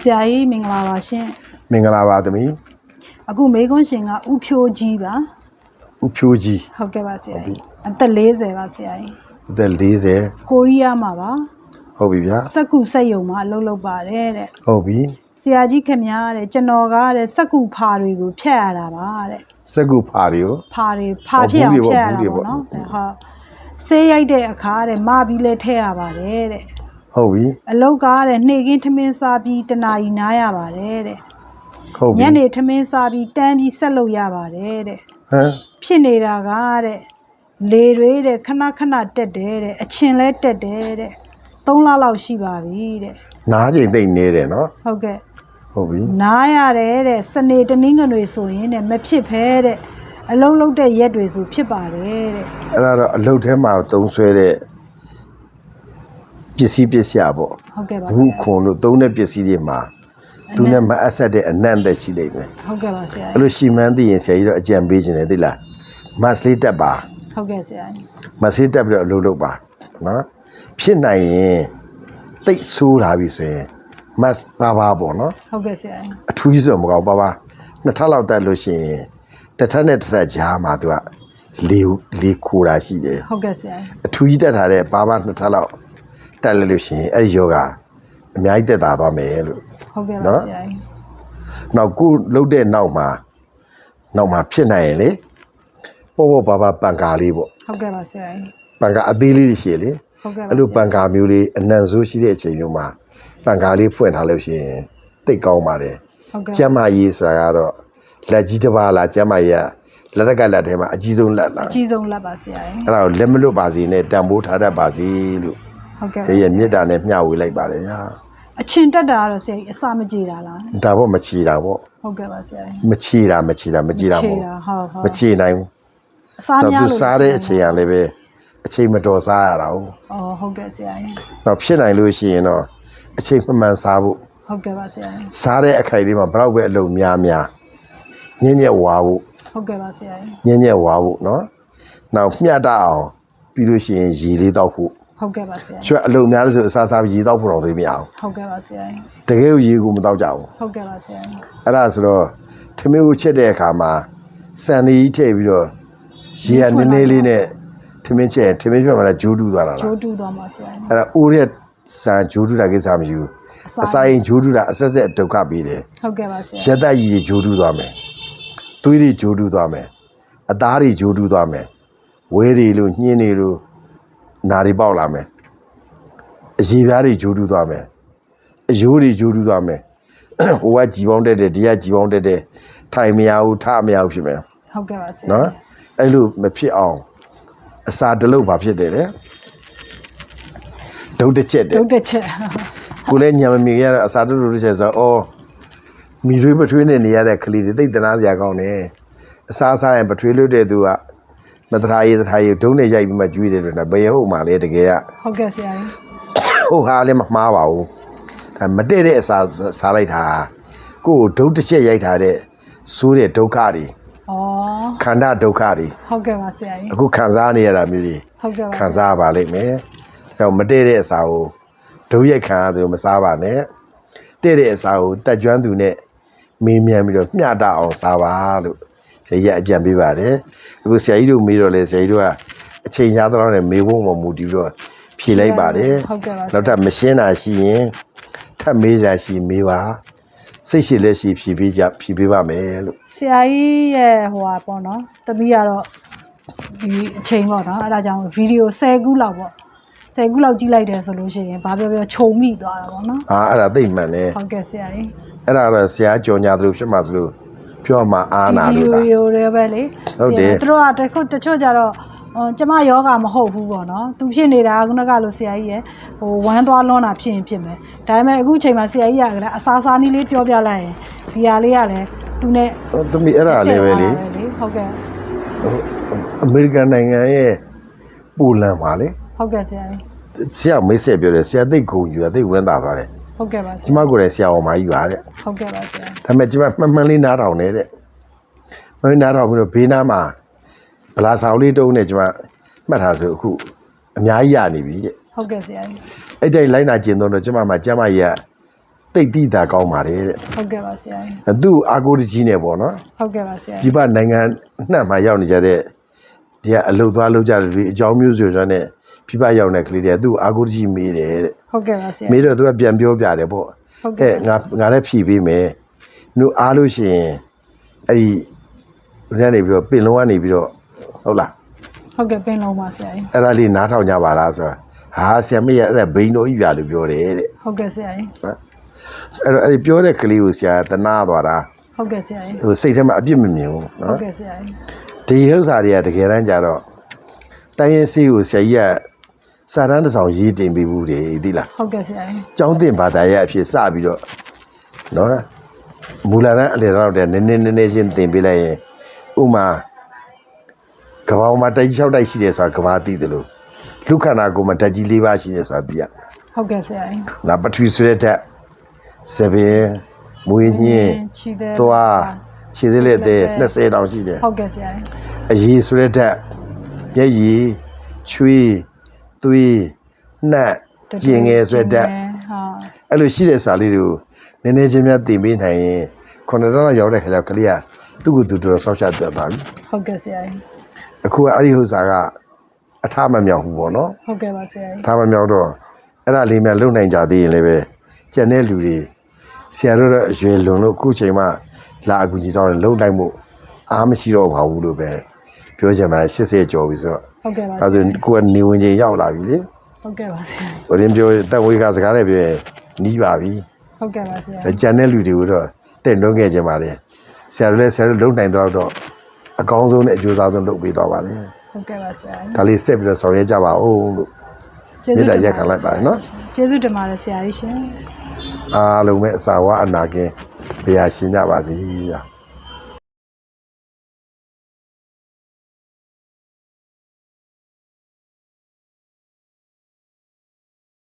ဆရာကြီးမင်္ဂလာပါရှင်မင်္ဂလာပါသမီးအခုမေခွန်းရှင်ကဥဖြိုးကြီးပါဦးဖြိုးကြီးဟုတ်ကဲ့ပါဆရာကြီးအသက်40ပါဆရာကြီးအသက်40ကိုရီးယားမှာပါဟုတ်ပြီဗျာစက်ကူစက်ယုံမှာအလုပ်လုပ်ပါတယ်တဲ့ဟုတ်ပြီဆရာကြီးခင်ဗျားတဲ့ကျွန်တော်ကားတဲ့စက်ကူဖာတွေကိုဖြတ်ရတာပါတဲ့စက်ကူဖာတွေကိုဖာတွေဖာဖြစ်အောင်ဘူးတွေဖြတ်ရပေါ့တာဘူးတွေပေါ့ပေါ့နော်တဲ့ဟုတ်ဆေးရိုက်တဲ့အခါတဲ့မပြီးလဲထည့်ရပါတယ်တဲ့ ဟုတ်ပြီအလုပ်ကားတဲ့နှေကင်းထမင်းစားပြီးတနာရီနားရပါတယ်တဲ့ဟုတ်ပြီညနေထမင်းစားပြီးတန်းပြီးဆက်လုပ်ရပါတယ်တဲ့ဟမ်ဖြစ်နေတာကတဲ့လေတွေတဲ့ခဏခဏတက်တယ်တဲ့အချင်းလဲတက်တယ်တဲ့3လလောက်ရှိပါပြီတဲ့နားချိန်သိမ့်နေတယ်နော်ဟုတ်ကဲ့ဟုတ်ပြီနားရတယ်တဲ့စနေတနင်္ဂနွေဆိုရင်တဲ့မဖြစ်ဖဲတဲ့အလုံးလုံးတဲ့ရက်တွေဆိုဖြစ်ပါတယ်တဲ့အဲ့ဒါတော့အလုတ်ထဲမှာသုံးဆွဲတဲ့ ပစ္စည်းပစ္စယပေါ့ဟုတ်ကဲ့ပါဆဘူးရာခွန်တို့သုံးတဲ့ပစ္စည်းတွေမှာသူနဲ့မအပ်ဆက်တဲ့အနံ့သက်ရှိနေမယ်ဟုတ်ကဲ့ပါဆရာအဲ့လိုရှီမန်းသိရင်ဆရာကြီးတော့အကြံပေးခြင်းတယ်သိလားမတ်စလေးတက်ပါဟုတ်ကဲ့ဆရာမတ်စလေးတက်ပြီးတော့အလုပ်လုပ်ပါနော်ဖြစ်နိုင်ရင်တိတ်ဆိုးလာပြီဆိုရင်မတ်ပါပါပေါ့နော် ဟုတ်ကဲ့ဆရာအထူးကြီးဆိုမကောင်းပါပါနှစ်ထပ်လောက်တက်လို့ရှိရင်တစ်ထပ်နဲ့တစ်ထပ်ကြားမှာသူကလေလေခိုတာရှိတယ်ဟုတ်ကဲ့ဆရာအထူးကြီးတက်ထားတဲ့ပါပါနှစ်ထပ်လောက် တက်လိုက်လို့ရှိရင်အဲ့ဒီယောဂအများကြီးတက်တာသွားမယ်လို့ဟုတ်ကဲ့နော်ပါဆရာနောက်ကိုလှုပ်တဲ့နောက်မှာနောက်မှာဖြစ်နိုင်ရင်လေပေါ့ပေါ့ပါပါပန်ကာလေးပေါ့ဟုတ်ကဲ့ပါဆရာပန်ကာအသေးလေးရှိရလေဟုတ်ကဲ့ပါအဲ့လိုပန်ကာမျိုးလေးအနံဆိုးရှိတဲ့အချိန်မျိုးမှာပန်ကာလေးဖွင့်ထားလို့ရှိရင်တိတ်ကောင်းပါတယ်ဟုတ်ကဲ့ကျမ်းမာရေးဆိုတာကတော့လက်ကြီးတစ်ပါးလားကျမ်းမာရေးကလက်တက်ကလက်ထဲမှာအကြီးဆုံးလက်လားအကြီးဆုံးလက်ပါဆရာအဲ့ဒါကိုလက်မလွတ်ပါစေနဲ့တန်ဖိုးထားတတ်ပါစေလို့ ဟုတ်ကဲ့ဆရာရဲ့မေတ္တာနဲ့မျှဝေလိုက်ပါတယ်ဗျာအချင်းတက်တာကတော့ဆရာကြီးအစာမကြေတာလားဒါပေါ့မချီတာပေါ့ဟုတ်ကဲ့ပါဆရာမချီတာမချီတာမချီတာခြေပေါ့တာဟုတ်ဟုတ် မချီနိုင်ဘူးအစာတော့များသူလို့စားတဲ့အချိန်ကလည်းပဲအချိန်မတော်စားရတာဟုတ်အော်ဟုတ်ကဲ့ဆရာကြီးတော့ဖြစ်နိုင်လို့ရှိရင်တော့အချိန်မှန်မှန်စားဖို့ဟုတ်ကဲ့ပါဆရာကြီးစားတဲ့အခိုက်လေးမှာဘလောက်ပဲအလုံးများများညံ့ညက်ဝါဖို့ ဟုတ်ကဲ့ပါဆရာကြီးညံ့ညက်ဝါဖို့နော်နောက်မျှတအောင်ပြီးလို့ရှိရင်ရေလေးတောက်ဖို့ ဟုတ်ကဲ့ပါဆရာကြီးကျွတ်အလုံးများလို့ဆိုအစားစားပြီးရေတောက်ဖို့တော့သိမရအောင်ဟုတ်ကဲ့ပါဆရာကြီးတကယ်ကိုရေကိုမတောက်ကြဘူးဟုတ်ကဲ့ပါဆရာကြီးအဲ့ဒါဆိုတော့ထမင်းကိုချက်တဲ့အခါမှာစံလေးထည့်ပြီးတော့ရေကနည်းနည်းလေးနဲ့ထမင်းချက်ရင်ထမင်းပြတ်မှလည်းဂျိုးတူးသွားတာလားဂျိုးတူသွားမှာဆရာကြီးအဲ့ဒါအိုးရက်စံဂျိုးတူးတာကိစ္စမရှိဘူးအစာရင်ဂျိုးတူးတာအဆက်ဆက်ဒုက္ခပေးတယ်ဟုတ်ကဲ့ပါဆရာရက်သက်ကြီးတွေဂျိုးတူးသွားမယ်သွေးတွေဂျိုးတူးသွားမယ်အသားတွေဂျိုးတူးသွားမယ်ဝဲတွေလို့ညှင်းတွေလို့ နာတွေပေါက်လာမယ်အရေပြားတွေဂျိုးတူးသွားမယ်အယိုးတွေဂျိုးတူးသွားမယ်ဟိုကကြည်ပေါင်းတက်တယ်ဒီကကြည်ပေါင်းတက်တယ်ထိုင်မရဘူးထမရဘူးဖြစ်မယ်ဟုတ်ကဲ့ပါဆရာနော်အဲ့လိုမဖြစ်အောင်အစာတစ်လုံးဘာဖြစ်တယ်လဲဒုတ်တစ်ချက်တယ်ဒုတ်တစ်ချက်ကိုလည်းညံမမြင်ရတော့အစာတို့တို့တစ်ချက်ဆိုတော့အော်မိရွေးပထွေးနဲ့နေရတဲ့ကလေးတွေသိတ်တနာစရာကောင်းတယ်အစာစားရင်ပထွေးလွတ်တဲ့သူက မတရာရေးတရာရေးဒုံးနဲ့ရိုက်ပြီးမှကျွေးတယ်လို့နော်ဘယ်ဟုတ်မှလဲတကယ်ကဟုတ်ကဲ့ဆရာကြီးဟုတ်ဟာလည်းမမှားပါဘူးဒါမတည့်တဲ့အစာစားလိုက်တာကိုယ်ဒုတ်တစ်ချက်ရိုက်ထားတဲ့ဆိုးတဲ့ဒုက္ခတွေဩခန္ဓာဒုက္ခတွေဟုတ်ကဲ့ပါဆရာကြီးအခုခံစားနေရတာမျိုးတွေဟုတ်ကဲ့ပါခံစားရပါလိမ့်မယ်။အဲတော့မတည့်တဲ့အစာကိုဒုရိုက်ခံရသလိုမစားပါနဲ့။တည့်တဲ့အစာကိုတက်ကျွမ်းသူနဲ့မေးမြန်းပြီးတော့မျှတအောင်စားပါလို့ ဆရာကြီးကအကြံပေးပါတယ်။အခုဆရာကြီးတို့မေးတော့လေဆရာကြီးတို့ကအချိန်ရတော့နဲ့မေးဖို့မမူတည်ပြီးတော့ဖြေလိုက်ပါတယ်ဟုတ်ကဲ့ပါဆရာနောက်ထပ်မရှင်းတာရှိရင်ထပ်မေးတာရှိမေးပါစိတ်ရှိလက်ရှိဖြေပေးကြဖြေပေးပါမယ်လို့ဆရာကြီးရဲ့ဟိုဟာပေါ့နော်တပီးကတော့ဒီအချိန်ပေါ့နော်အဲ့ဒါကြောင့်ဗီဒီယို10ခုလောက်ပေါ့10ခုလောက်ကြည့်လိုက်တယ်ဆိုလို့ရှိရင်ဘာပြောပြောခြုံမိသွားတာပေါ့နော်အာအဲ့ဒါသိမှန်တယ်ဟုတ်ကဲ့ဆရာကြီးအဲ့ဒါတော့ဆရာကြော်ညာသလိုဖြစ်မှသလို ပြောမှအားနာဗီလို့ဒီတာယိုတွေပဲလေဟုတ်တယ်သူတို့ကတခုတချို့ကြတော့ဟိုကျမယောဂမဟုတ်ဘူးပေါ့နော်သူဖြစ်နေတာကခုနကလို့ဆရာကြီးရဲ့ဟိုဝမ်းသွားလွန်းတာဖြစ်ရင်ဖြစ်မယ်ဒါပေမဲ့အခုချိန်မှာဆရာကြီးကလည်းအစားစားနည်းလေးပြောပြလိုက်ရင်ဒီဟာလေးကလည်းသူနဲ့ဟိုသမီးအဲ့ဒါလည်းပဲလေဟုတ်ကဲ့ဟိုအမေရိကန်နိုင်ငံရဲ့ပိုလန်ပါလေဟုတ်ကဲ့ဆရာကြီးဆရာမိတ်ဆက်ပြောတယ်ဆရာသိတ်ဂုံယူတာသိတ်ဝမ်းသာပါတယ် ဟုတ်ကဲ့ပါဆကျရာမကိုယ်တိုင်ဆရာအောင်မကြီးပါတဲ့ဟုတ်ကဲ့ပါဆရာဒါပေမဲ့ကျမမှန်မှန်လေးနားထောင်နေတဲ့မင်းနားထောင်ပြီးတော့ဘေးနားမှာဗလာဆောင်လေးတုံးနဲ့ကျမမှတ်ထားဆိုအခုအများကြီးရနေပြီတဲ့ဟုတ်ကဲ့ဆရာကြီးအဲ့တိုင်းလိုက်နာကျင်တော့ကျမမှာကျမကြီးကတိတ်တိတာကောင်းပါတယ်တဲ့ဟုတ်ကဲ့ပါဆရာကြီးအဲသူ့ကိုအာကိုတကြီးနဲ့ပေါ့နော် ဟုတ်ကဲ့ပါဆရာဒီကြီးပနိုင်ငံနှံ့မှာရောက်နေကြတဲ့ဒီကအလုတ်သွားလုတ်ကြတယ်ဒီအကြောင်းမျိုးဆိုကြတဲ့ ပြပရောက်တဲ့ကလေးတွေကသူ့ကိုအာကိုတကြီးမေးတယ်တဲ့ဟုတ်ကဲ့ပါဆရာမေးတော့သူကပြန်ပြောပြတယ်ပေါ့ဟုတ်ဟဲ့ကဲ့ငါငါလည်းဖြည့်ပေးမယ်နုအားလို့ရှိရင်အဲ့ဒီဘယ်ကနေပြီးတော့ပင်လုံးကနေပြီးတော့ဟုတ်လားဟုတ်ကဲ့ပင်လုံးပါဆရာကြီးအဲ့ဒါလေးနားထောင်ကြပါလားဆိုတာဟာဆရာမရအဲ့ဒါဘိန်းတော်ကြီးပြလို့ပြောတယ်တဲ့ဟုတ်ကဲ့ဆရာကြီးအဲ့တော့အဲ့ဒီပြောတဲ့ကလေးကိုဆရာတနာသွားတာဟုတ်ကဲ့ဆရာကြီးဟိုစိတ်ထဲမှာအပြစ်မမြင်ဘူးဟုတ်နော်ကဲ့ဆရာကြီးဒီဥစ္စာတွေကတကယ်တမ်းကျတော့တိုင်းရင်စီကိုဆရာကြီးက စာတန်းတစ်ဆောင်ရေးတင်ပေးဘူးတယ်သိလားဟုတ်ကဲ့ဆရာကြီးကျောင်းတင်ဘာသာရဲ့အဖြစ်စပြီးတော့နော်မူလာတန်းအလေတော့တဲ့နည်းနည်းနည်းနည်းချင်းတင်ပေးလိုက်ရင်ဥမာကဘာမှာတိုက်ကြီး6တိုက်ရှိတယ်ဆိုတာကဘာသိတယ်လို့လူခန္ဓာကိုယ်မှာဓာတ်ကြီး၄ပါးရှိတယ်ဆိုတာသိရဟုတ်ကဲ့ဆရာကြီးနာပထဝီဆိုတဲ့ဓာတ်စပင်မွေးညင်းခြေသေးသွားခြေသေးလက်သေး20တောင်ရှိတယ်ဟုတ်ကဲ့ဆရာကြီးအရေးဆိုတဲ့ဓာတ်မျက်ရည်ချွေး သွေးနှက်ကျင်ငယ်ဆိုတဲ့ဓာတ်ဟာအဲ့လိုရှိတဲ့စာလေးတွေကိုနည်းနည်းချင်းများတင်ပေးနိုင်ရင်ခုနှစ်တော့ရောက်တဲ့ခါကျကလေးကသူ့ကိုယ်သူတော်တော်ဆောက်ရှက်တတ်ပါပြီဟုတ်ကဲ့ဆရာကြီးအခုကအဲ့ဒီဥစ္စာကအထားမမြောက်ဘူးပေါ့နော်ဟုတ်ကဲ့ပါဆရာကြီးအထားမမြောက်တော့အဲ့ဒါလေးများလုံနိုင်ကြသေးရင်လည်းပဲကျန်တဲ့လူတွေဆရာတို့တော့အရွယ်လွန်လို့အခုချိန်မှလာအကူကြီးတော့လုံနိုင်မှုအားမရှိတော့ပါဘူးလို့ပဲပြောချင်ပါတယ်80ကျော်ပြီဆိုတော့ ဟုတ်ကဲ့ပါအဲဆိုကိုကနေဝင်ချိန်ရောက်လာပြီလေဟုတ်ကဲ့ပါဆရာကြီးဟိုရင်ပြောတက်ဝေးကစကားနဲ့ပြောရင်နီးပါပြီဟုတ်ကဲ့ပါဆရာအဲကြံတဲ့လူတွေကိုတော့တဲ့နှုံးခဲ့ကြပါလေဆရာတို့လည်းဆရာတို့လုံနိုင်တော့တော့အကောင်းဆုံးနဲ့အကျိုးစားဆုံးလုပ်ပေးသွားပါလေဟုတ်ကဲ့ပါဆရာကြီးဒါလေးဆက်ပြီးတော့ဆောင်ရွက်ကြပါဦးလို့မေတ္တာရပ်ခံလိုက်ပါတယ်နော်ကျေးဇူးတင်ပါတယ်ဆရာကြီးရှင်အားလုံးပဲအစာဝါအနာကင်းဘုရားရှင်ကြပါစေဗျာ